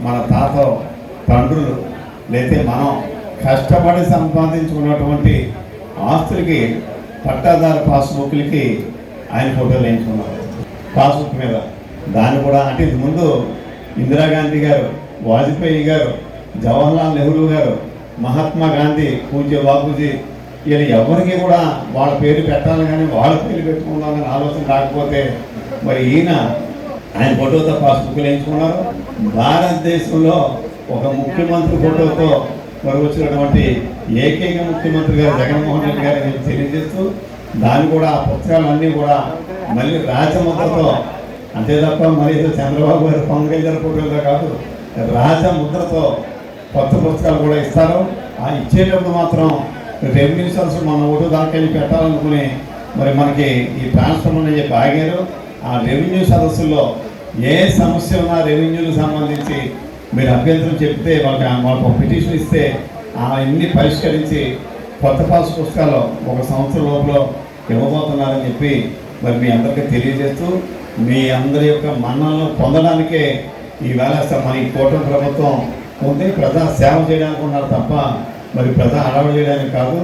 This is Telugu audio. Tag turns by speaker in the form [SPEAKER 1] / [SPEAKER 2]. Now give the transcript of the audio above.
[SPEAKER 1] మన తాత తండ్రులు లేతే మనం కష్టపడి సంపాదించుకున్నటువంటి ఆస్తులకి పట్టాదారు పాస్బుక్లకి ఆయన ఫోటోలు వేయించుకున్నారు పాస్బుక్ మీద. దాన్ని కూడా అంటే ఇది ముందు ఇందిరాగాంధీ గారు వాజ్పేయి గారు జవహర్లాల్ నెహ్రూ గారు మహాత్మా గాంధీ పూజ్య బాపూజీ వీళ్ళు ఎవరికి కూడా వాళ్ళ పేరు పెట్టాలి కానీ వాళ్ళ పేరు పెట్టుకుందామని ఆలోచన రాకపోతే మరి ఈయన ఆయన ఫోటోతో పాస్బుక్లు వేయించుకున్నారు. భారతదేశంలో ఒక ముఖ్యమంత్రి ఫోటోతో మరి వచ్చినటువంటి ఏకైక ముఖ్యమంత్రి గారు జగన్మోహన్ రెడ్డి గారు నేను తెలియజేస్తూ దాన్ని కూడా ఆ పుస్తకాలన్నీ కూడా మళ్ళీ రాజముద్రతో అంతే తప్ప మరి చంద్రబాబు గారు పవన్ కళ్యాణ్ ఫోటోతో కాదు రాజముద్రతో కొత్త పుస్తకాలు కూడా ఇస్తారు. ఆ ఇచ్చేటప్పుడు మాత్రం రెవెన్యూ సర్వీస్ మన ఓటు దాకా పెట్టాలనుకుని మరి మనకి ఈ ట్రాన్స్ఫర్ అనేది బాగారు. ఆ రెవెన్యూ సదస్సుల్లో ఏ సమస్య ఉన్నా రెవెన్యూకి సంబంధించి మీరు అభ్యంతరం చెప్తే వాళ్ళకి వాళ్ళకి ఒక పిటిషన్ ఇస్తే అవన్నీ పరిష్కరించి కొత్త పాస్ పుస్తకాలు ఒక సంవత్సరం లోపల ఇవ్వబోతున్నారని చెప్పి మరి మీ అందరికీ తెలియజేస్తూ మీ అందరి యొక్క మన్నలను పొందడానికే ఈవేళ మన ఈ కూటమి ప్రభుత్వం ఉంది ప్రజా సేవ చేయడానికి ఉన్నారు తప్ప మరి ప్రజా అడవ చేయడానికి కాదు.